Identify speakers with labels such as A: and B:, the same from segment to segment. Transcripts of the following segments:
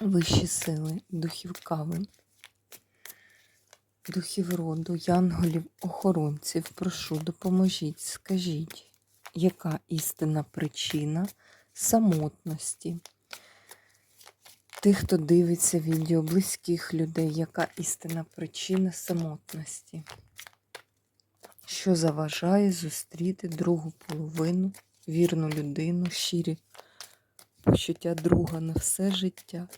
A: вищі сили, духів кави, духів роду, янголів, охоронців, прошу, допоможіть, скажіть, яка істинна причина самотності? Тих, хто дивиться відео, близьких людей, яка істинна причина самотності, що заважає зустріти другу половину, вірну людину, щирі почуття друга на все життя.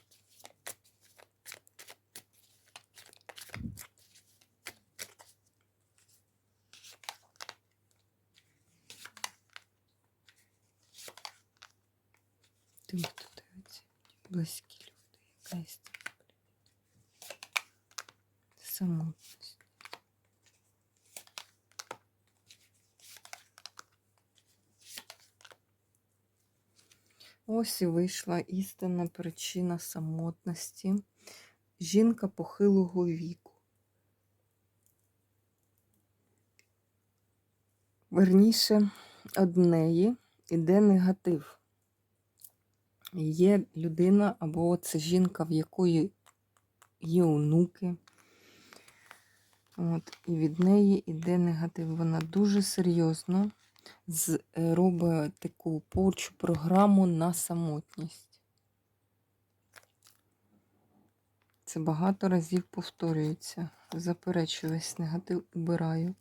A: Тим, хто дивиться, близькі люди, якась самотність. Ось і вийшла істинна причина самотності. Жінка похилого віку. Верніше, од неї іде негатив. Є людина або це жінка, в якої є онуки. От, І від неї йде негатив. Вона дуже серйозно е, робить таку порчу програму на самотність. Це багато разів повторюється. Заперечую весь негатив, убираю.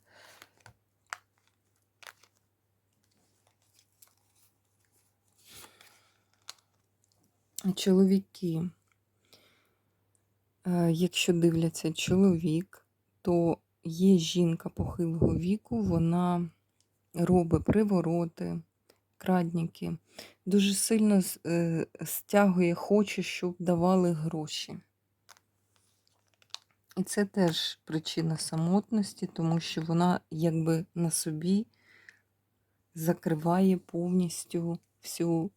A: Чоловіки, е, якщо дивляться чоловік, то є жінка похилого віку, вона робить привороти, крадніки, дуже сильно е, стягує, хоче, щоб давали гроші. І це теж причина самотності, тому що вона якби на собі закриває повністю всю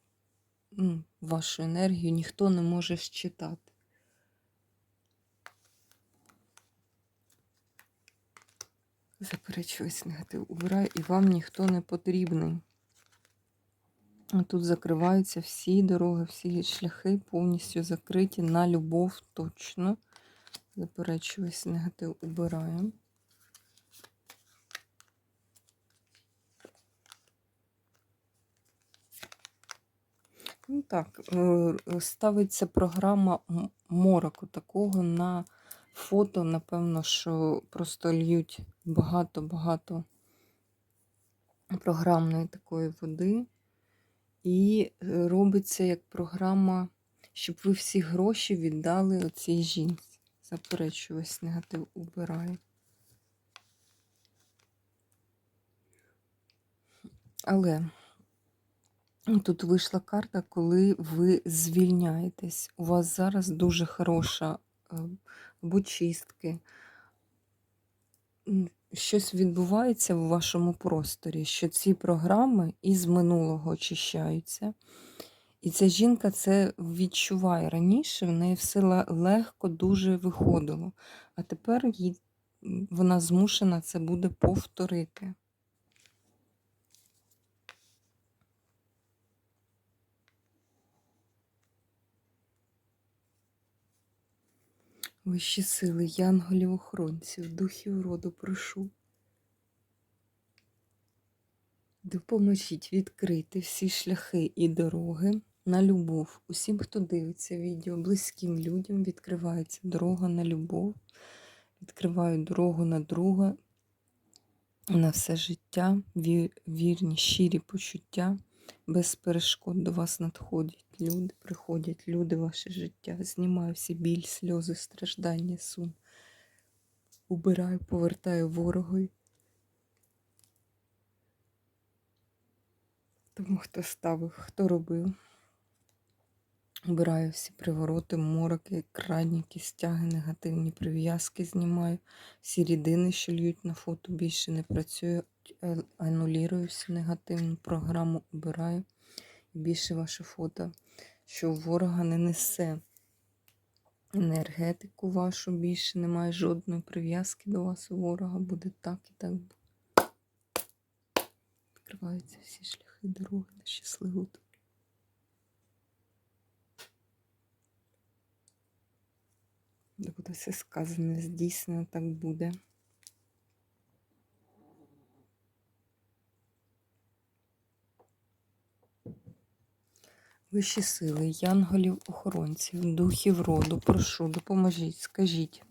A: ну, вашу енергію, ніхто не може щитати. Заперечуюсь негатив. Убираю, і вам ніхто не потрібний. Тут закриваються всі дороги, всі шляхи повністю закриті на любов точно. Заперечуюсь, негатив убираю. Ну так, е, ставиться програма мороку такого на фото, напевно, що просто льють багато-багато програмної такої води. І е, робиться як програма, щоб ви всі гроші віддали оцій жінці. Заперечую, весь негатив убираю. Але тут вийшла карта, коли ви звільняєтесь. У вас зараз дуже хороша е, або. Щось відбувається в вашому просторі, що ці програми із минулого очищаються. І ця жінка це відчуває раніше, в неї все легко дуже виходило. А тепер вона змушена це буде повторити. Вищі сили, янголів охоронців, духів роду прошу. Допоможіть відкрити всі шляхи і дороги на любов. Усім, хто дивиться відео, близьким людям відкривається дорога на любов, відкриваю дорогу на друга, на все життя, вірні, щирі почуття, без перешкод до вас надходять люди, приходять люди в ваше життя. Знімаю всі біль, сльози, страждання, сум. Убираю, повертаю вороги. Тому хто ставив, хто робив. Убираю всі привороти, мороки, крадніки, стяги, негативні прив'язки знімаю. Всі рідини, що льють на фото, більше не працюю. Е, Анулірую всю негативну програму, убираю. І більше ваше фото, що ворога не несе енергетику вашу, більше немає жодної прив'язки до вас у ворога. Буде так і так. Відкриваються всі шляхи дороги на щасливу долю. Де буде все сказане, здійснено, так буде. Вищі сили, янголів, охоронців, духів роду, прошу, допоможіть, скажіть,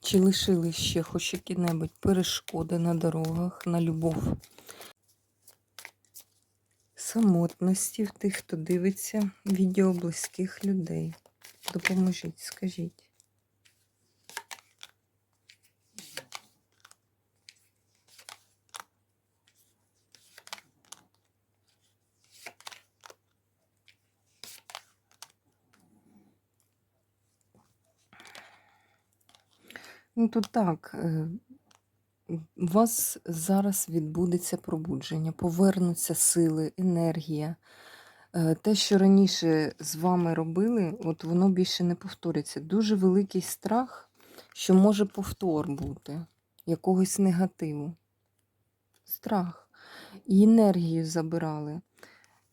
A: чи лишили ще хоч які-небудь перешкоди на дорогах, на любов, самотності в тих, хто дивиться відео близьких людей. Допоможіть, скажіть. Ну, тут так. е, У вас зараз відбудеться пробудження, повернуться сили, енергія. Е, Те, що раніше з вами робили, от воно більше не повториться. Дуже великий страх, що може повтор бути, якогось негативу. Страх. І енергію забирали,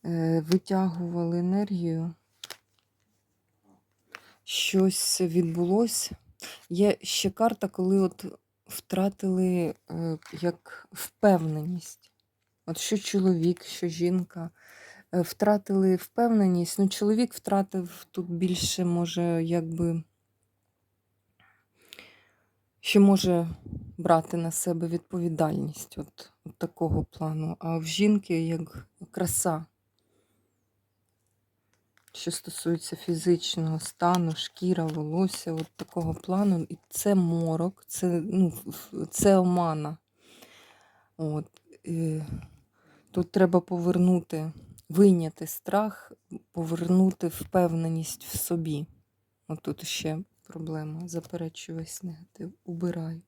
A: е, витягували енергію. Щось відбулося. Є ще карта, коли от втратили е, як впевненість. От що чоловік, що жінка втратили впевненість. Ну, чоловік втратив тут більше, може, якби, що може брати на себе відповідальність от, от такого плану. А в жінки як краса що стосується фізичного стану, шкіра, волосся, от такого плану. І це морок, це ну, це омана. От. Тут треба повернути, вийняти страх, повернути впевненість в собі. От тут ще проблема. Заперечую весь негатив. Убираю.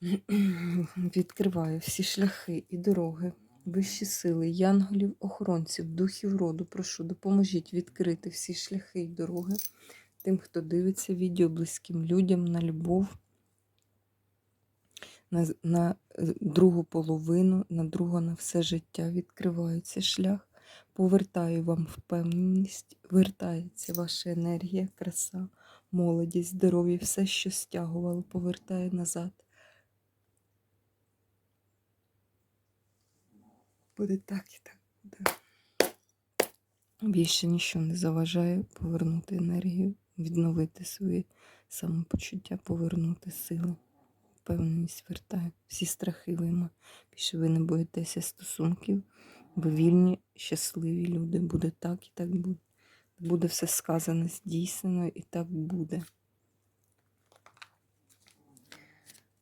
A: Відкриваю всі шляхи і дороги, вищі сили, янголів, охоронців, духів роду. Прошу, допоможіть відкрити всі шляхи і дороги тим, хто дивиться відео близьким людям на любов, на, на е, другу половину, на другу на все життя. Відкривається шлях. Повертаю вам впевненість, вертається ваша енергія, краса, молодість, здоров'я, все, що стягувало, повертає назад. Буде так і так буде. Більше нічого не заважає повернути енергію, відновити своє самопочуття, повернути силу. Впевненість вертає. Всі страхи вийма. Більше ви не боїтеся стосунків. Ви вільні, щасливі люди. Буде так і так буде. Буде все сказане, здійснено і так буде.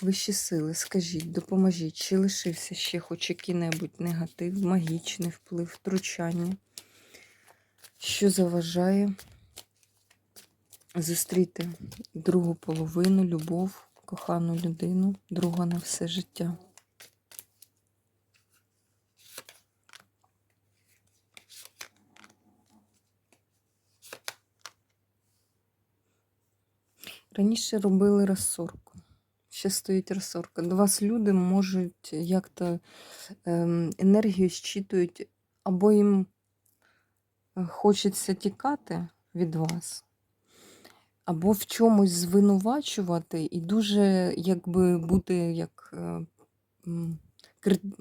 A: Вищі сили, скажіть, допоможіть, чи лишився ще хоч який-небудь негатив, магічний вплив, втручання, що заважає зустріти другу половину, любов, кохану людину, друга на все життя. Раніше робили розсорку. Ще стоїть розсорка. До вас люди можуть як-то ем, енергію щитують, або їм е, хочеться тікати від вас, або в чомусь звинувачувати, і дуже якби бути як е,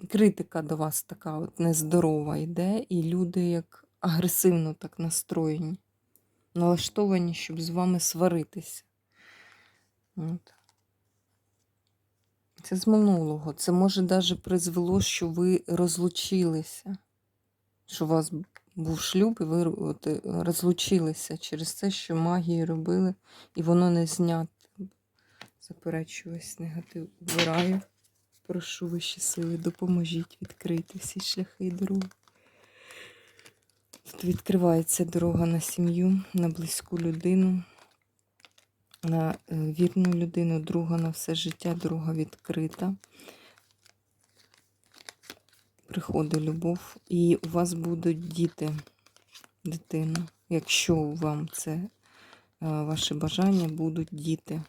A: критика до вас така от нездорова йде, і люди як агресивно так настроєні, налаштовані, щоб з вами сваритися. От. Це з минулого. Це може навіть призвело, що ви розлучилися. Що у вас був шлюб, і ви от, е, розлучилися через те, що магію робили, і воно не знято. Заперечую весь негатив. Убираю. Прошу вищі сили, допоможіть відкрити всі шляхи дороги. Тут відкривається дорога на сім'ю, на близьку людину, на е, вірну людину, друга на все життя, дорога відкрита. Приходить любов, і у вас будуть діти, дитина. Якщо вам це е, ваше бажання, будуть діти.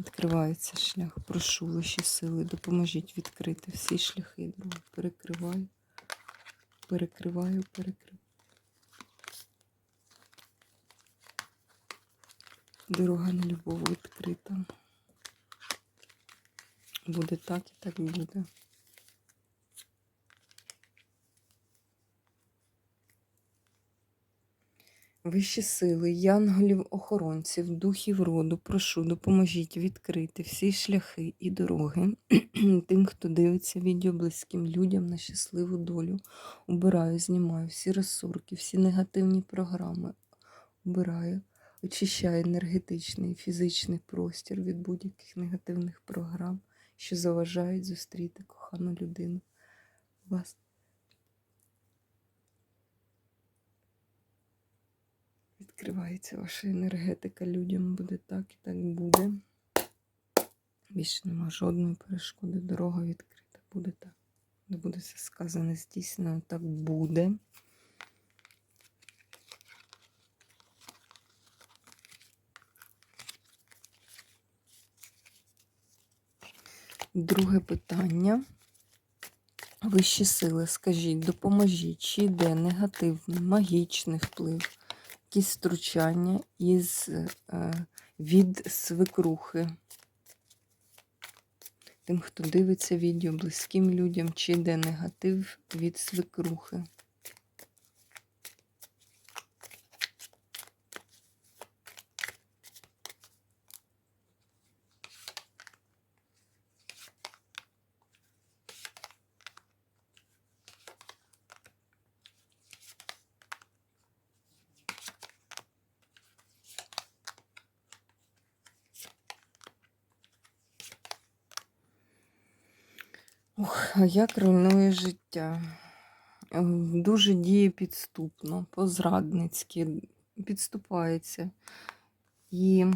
A: Відкривається шлях. Прошу вищі сили, допоможіть відкрити всі шляхи і. Перекриваю, перекриваю, перекриваю. Дорога на любов відкрита. Буде так і так буде. Вищі сили, янголів, охоронців, духів роду, прошу, допоможіть відкрити всі шляхи і дороги тим, хто дивиться відео близьким людям на щасливу долю. Убираю, знімаю всі розсорки, всі негативні програми. Убираю, очищаю енергетичний і фізичний простір від будь-яких негативних програм, що заважають зустріти кохану людину. Вас Відкривається ваша енергетика, людям буде так і так буде. Більше нема жодної перешкоди. Дорога відкрита. Буде так. Не буде все сказане, здійснено, так буде. Друге питання. Вищі сили, скажіть, допоможіть, чи йде негативний, магічний вплив, якісь втручання із, е, від свекрухи. Тим, хто дивиться відео, близьким людям, чи йде негатив від свекрухи. Ох, як руйнує життя. Е, Дуже діє підступно, по-зрадницьки, підступається. І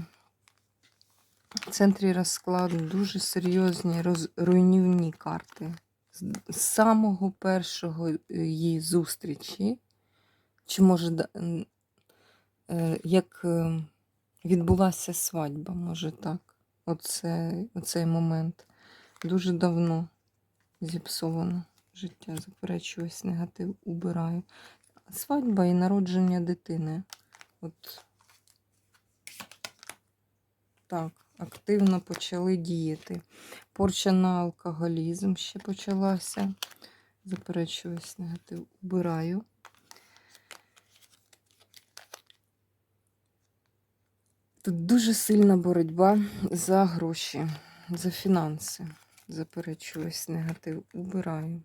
A: в центрі розкладу дуже серйозні роз... руйнівні карти. З самого першого е, її зустрічі, чи може е, як відбулася свадьба, може так. Оце, оцей момент. Дуже давно зіпсовано життя. Заперечую ось негатив, убираю. Свадьба і народження дитини. От так, активно почали діяти. Порча на алкоголізм ще почалася. Заперечую ось негатив, убираю. Тут дуже сильна боротьба за гроші, за фінанси. Заперечую ось негатив, убираю.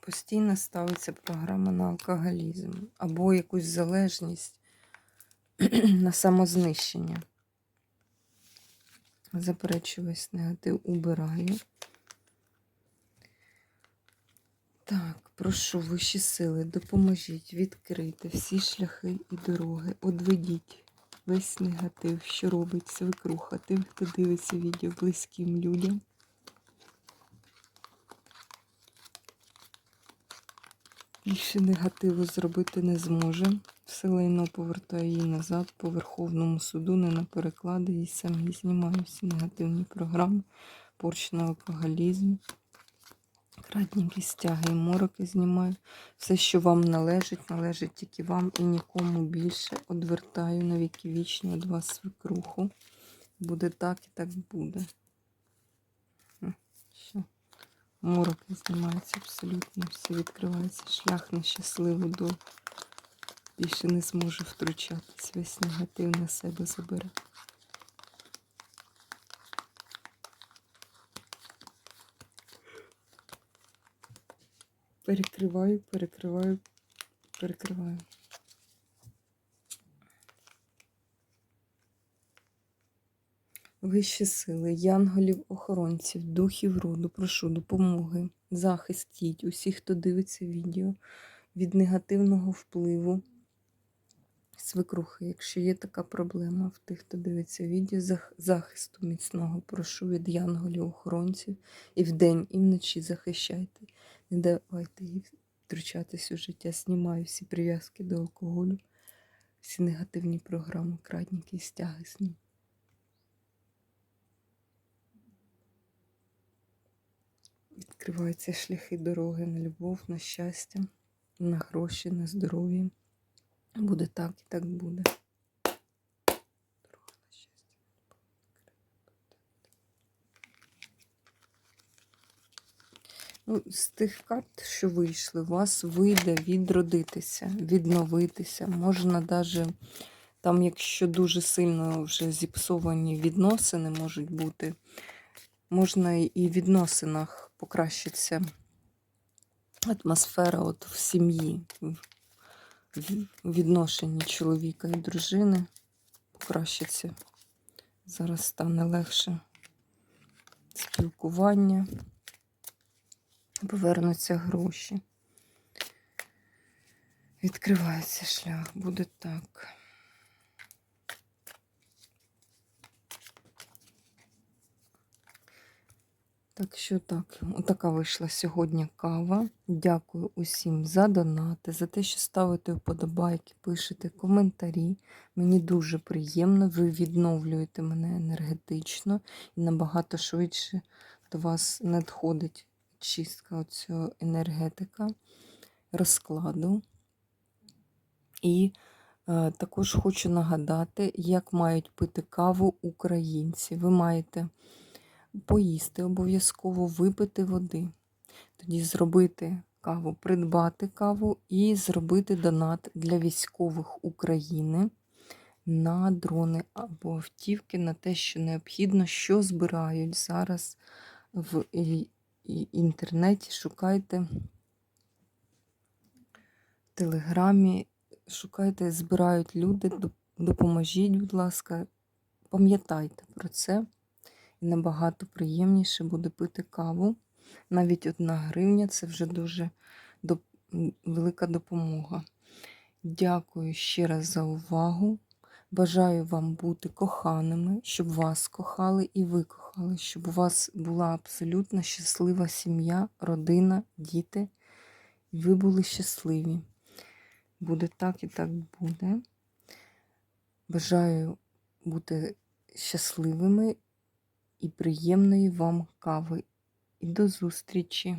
A: Постійно ставиться програма на алкоголізм або якусь залежність на самознищення. Заперечую весь негатив, убираю. Так, прошу вищі сили, допоможіть відкрити всі шляхи і дороги. Одведіть весь негатив, що робить свекруха тим, хто дивиться відео близьким людям. Більше негативу зробити не зможе. Все лайно повертаю її назад по Верховному суду, не на переклади і самі знімаю всі негативні програми, порч на алкоголізм, кратненькі стяги і мороки знімаю. Все, що вам належить, належить тільки вам і нікому більше. Одвертаю на віки вічні від вас свекруху. Буде так і так буде. Що? Мороки знімаються абсолютно, все відкривається шлях на щасливу долю. Більше не зможу втручатись, весь негатив на себе забере. перекриваю, перекриваю, перекриваю. Вищі сили, янголів-охоронців, духів роду, прошу допомоги, захистіть усіх, хто дивиться відео від негативного впливу свекрухи. Якщо є така проблема в тих, хто дивиться відео, захисту міцного прошу від янголів-охоронців і вдень, і вночі захищайте. Не давайте їй втручатись у життя. Знімаю всі прив'язки до алкоголю, всі негативні програми, крадніки і стяги з ним. Відкриваються шляхи дороги на любов, на щастя, на гроші, на здоров'я. Буде так і так буде. Дорога на щастя. Ну, з тих карт, що вийшли, у вас вийде відродитися, відновитися. Можна навіть там, якщо дуже сильно вже зіпсовані відносини можуть бути, можна і в відносинах покращиться атмосфера от в сім'ї, в відношенні чоловіка і дружини покращиться. Зараз стане легше спілкування, повернуться гроші. Відкривається шлях, буде так. Так що так, отака вийшла сьогодні кава. Дякую усім за донати, за те, що ставите вподобайки, пишете коментарі. Мені дуже приємно, ви відновлюєте мене енергетично і набагато швидше до вас надходить чистка цього енергетика, розкладу. І е, також хочу нагадати, як мають пити каву українці. Ви маєте поїсти обов'язково, випити води. Тоді зробити каву, придбати каву і зробити донат для військових України на дрони або автівки, на те, що необхідно, що збирають зараз в і- інтернеті. Шукайте в телеграмі, шукайте, збирають люди, допоможіть, будь ласка, пам'ятайте про це. І набагато приємніше буде пити каву. Навіть одна гривня це вже дуже велика допомога. Дякую ще раз за увагу. Бажаю вам бути коханими, щоб вас кохали і ви кохали, щоб у вас була абсолютно щаслива сім'я, родина, діти, і ви були щасливі. Буде так і так буде. Бажаю бути щасливими і приємної вам кави. І до зустрічі!